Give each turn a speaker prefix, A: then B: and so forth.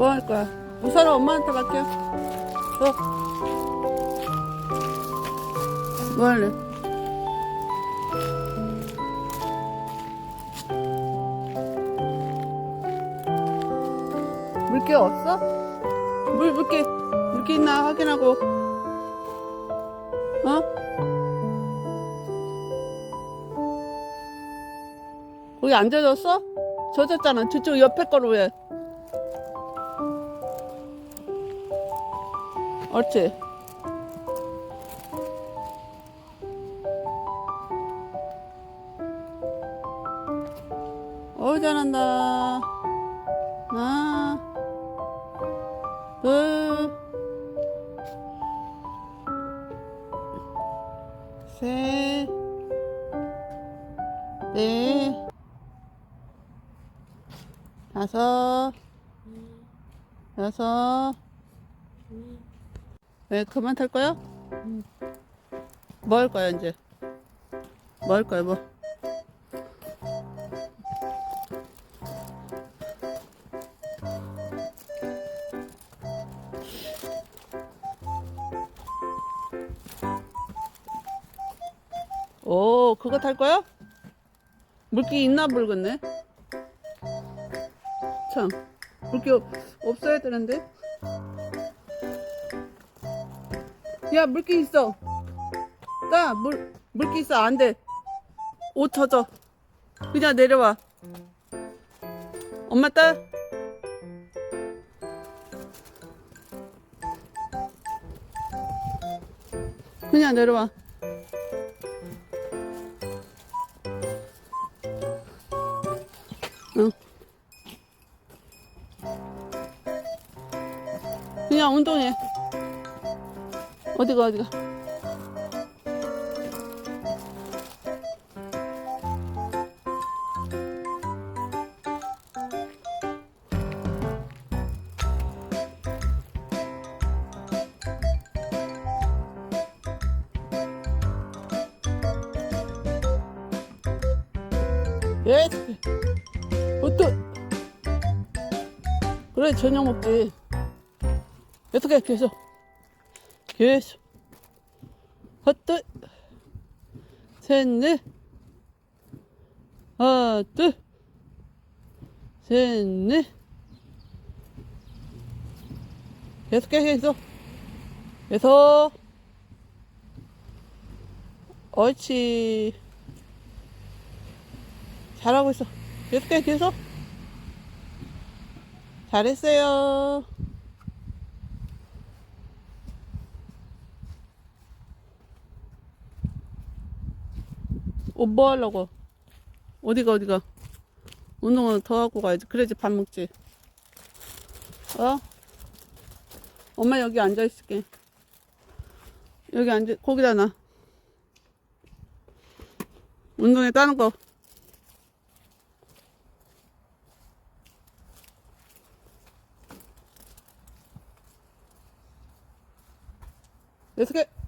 A: 뭐 할 거야? 우선은 엄마한테 맡겨. 줘. 뭐 할래? 물개 없어? 물, 물개, 물개 있나 확인하고. 어? 거기 안 젖었어? 젖었잖아. 저쪽 옆에 거로 왜? 옳지. 어우, 잘한다. 하나, 둘, 셋, 넷, 다섯, 여섯, 왜 그만 탈 거야? 뭐 할 거야 이제? 뭐 할 거야 뭐? 오 그거 탈 거야? 물기 있나 모르겠네. 참 물기 없, 없어야 되는데. 야 물기 있어. 따물 물기 있어 안 돼. 옷 젖어. 그냥 내려와. 엄마 딸. 그냥 내려와. 응. 그냥 운동해. 어디가 어디가. 예. 어또 그래 저녁 먹지. 어떻게 계속 계속 헛둘 셋넷. 하나 둘셋넷. 계속해 계속. 계속. 옳지. 잘하고 있어. 계속해 계속. 잘했어요 옷 뭐 하려고. 어디가 어디가? 운동은 더 하고 가야지. 그래야지 밥 먹지. 어? 엄마 여기 앉아 있을게. 여기 앉아 거기다 놔. 운동에 따는 거. 계속해